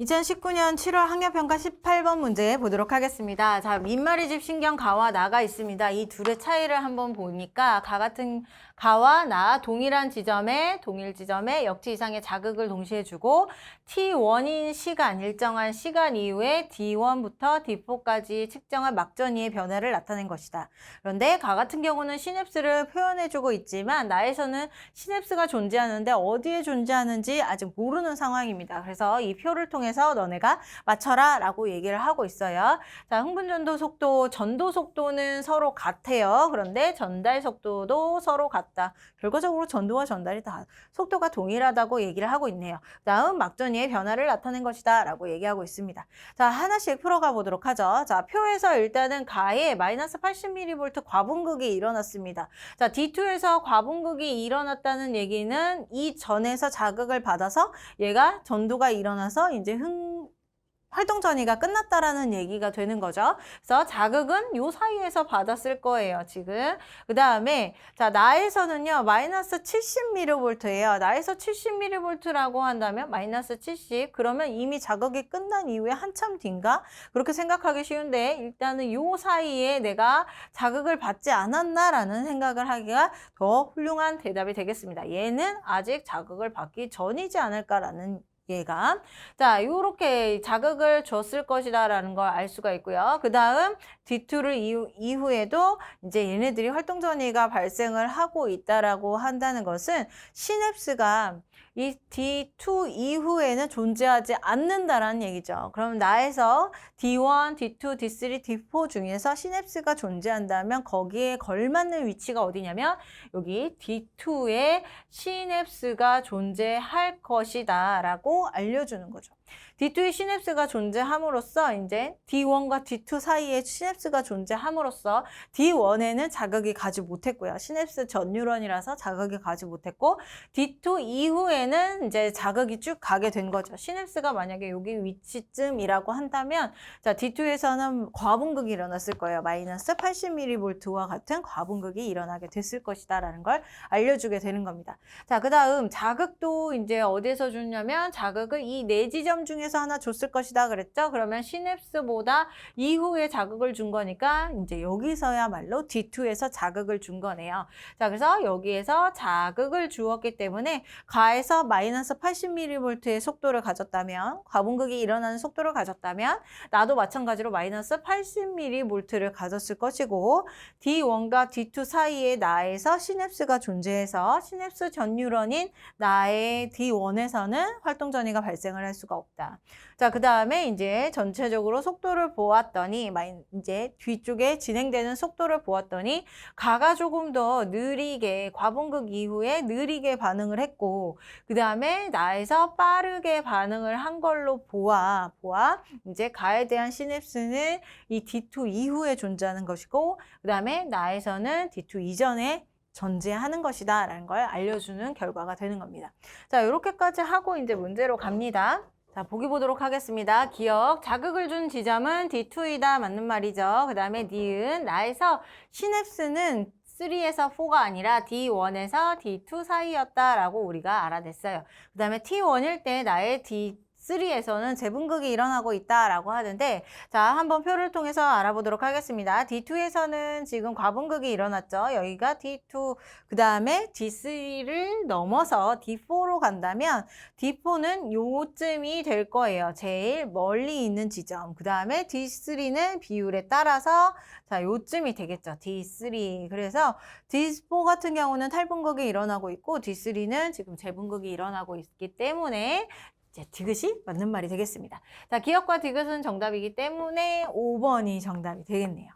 2019년 7월 학력평가 18번 문제 보도록 하겠습니다. 자, 민말이 집 신경 가와 나가 있습니다. 이 둘의 차이를 한번 보니까 가 같은 가와 나 동일한 지점에 동일 지점에 역지 이상의 자극을 동시에 주고 T1인 시간 일정한 시간 이후에 D1부터 D4까지 측정한 막전이의 변화를 나타낸 것이다. 그런데 가 같은 경우는 시냅스를 표현해주고 있지만 나에서는 시냅스가 존재하는데 어디에 존재하는지 아직 모르는 상황입니다. 그래서 이 표를 통해 서 너네가 맞춰라 라고 얘기를 하고 있어요. 자, 흥분 전도 속도, 전도 속도는 서로 같아요. 그런데 전달 속도도 서로 같다. 결과적으로 전도와 전달이 다 속도가 동일하다고 얘기를 하고 있네요. 다음 막전이의 변화를 나타낸 것이다 라고 얘기하고 있습니다. 자, 하나씩 풀어가 보도록 하죠. 자, 표에서 일단은 가에 마이너스 80mV 과분극이 일어났습니다. 자, D2에서 과분극이 일어났다는 얘기는 이 전에서 자극을 받아서 얘가 전도가 일어나서 이제 흥 활동 전이가 끝났다라는 얘기가 되는 거죠. 그래서 자극은 요 사이에서 받았을 거예요, 지금. 그 다음에, 자, 나에서는요, 마이너스 70mV예요. 나에서 70mV라고 한다면, 마이너스 70. 그러면 이미 자극이 끝난 이후에 한참 뒤인가? 그렇게 생각하기 쉬운데, 일단은 요 사이에 내가 자극을 받지 않았나라는 생각을 하기가 더 훌륭한 대답이 되겠습니다. 얘는 아직 자극을 받기 전이지 않을까라는 얘가. 자, 요렇게 자극을 줬을 것이다라는 걸 알 수가 있고요. 그 다음 D2를 이후, 이후에도 이제 얘네들이 활동 전이가 발생을 하고 있다라고 한다는 것은 시냅스가 이 D2 이후에는 존재하지 않는다라는 얘기죠. 그럼 나에서 D1, D2, D3, D4 중에서 시냅스가 존재한다면 거기에 걸맞는 위치가 어디냐면 여기 D2에 시냅스가 존재할 것이다 라고 알려주는 거죠. D2의 시냅스가 존재함으로써 이제 D1과 D2 사이에 시냅스가 존재함으로써 D1에는 자극이 가지 못했고요. 시냅스 전 뉴런이라서 자극이 가지 못했고 D2 이후에는 이제 자극이 쭉 가게 된 거죠. 시냅스가 만약에 여기 위치쯤이라고 한다면 자 D2에서는 과분극이 일어났을 거예요. 마이너스 80mV와 같은 과분극이 일어나게 됐을 것이다라는 걸 알려주게 되는 겁니다. 자, 그 다음 자극도 이제 어디에서 주냐면 자극을 이네 지점 중에서 하나 줬을 것이다 그랬죠? 그러면 시냅스보다 이후에 자극을 준 거니까 이제 여기서야말로 D2에서 자극을 준 거네요. 자, 그래서 여기에서 자극을 주었기 때문에 가에서 마이너스 80mV의 속도를 가졌다면 과분극이 일어나는 속도를 가졌다면 나도 마찬가지로 마이너스 80mV를 가졌을 것이고 D1과 D2 사이에 나에서 시냅스가 존재해서 시냅스 전 뉴런인 나의 D1에서는 활동 전이가 발생을 할 수가 없 다. 자, 그 다음에 이제 전체적으로 속도를 보았더니 이제 뒤쪽에 진행되는 속도를 보았더니 가가 조금 더 느리게 과분극 이후에 느리게 반응을 했고 그 다음에 나에서 빠르게 반응을 한 걸로 보아 보아 이제 가에 대한 시냅스는 이 D2 이후에 존재하는 것이고 그 다음에 나에서는 D2 이전에 존재하는 것이다 라는 걸 알려주는 결과가 되는 겁니다. 자 이렇게까지 하고 이제 문제로 갑니다. 자, 보기 보도록 하겠습니다. 기억, 자극을 준 지점은 D2이다. 맞는 말이죠. 그 다음에 니은, 나에서 시냅스는 3에서 4가 아니라 D1에서 D2 사이였다라고 우리가 알아냈어요. 그 다음에 T1일 때 나의 D3에서는 재분극이 일어나고 있다라고 하는데 자 한번 표를 통해서 알아보도록 하겠습니다. D2에서는 지금 과분극이 일어났죠. 여기가 D2 그 다음에 D3를 넘어서 D4로 간다면 D4는 요쯤이 될 거예요. 제일 멀리 있는 지점. 그 다음에 D3는 비율에 따라서 자, 요쯤이 되겠죠. D3. 그래서 D4 같은 경우는 탈분극이 일어나고 있고 D3는 지금 재분극이 일어나고 있기 때문에 디귿이 맞는 말이 되겠습니다. 자, 기억과 디귿은 정답이기 때문에 5번이 정답이 되겠네요.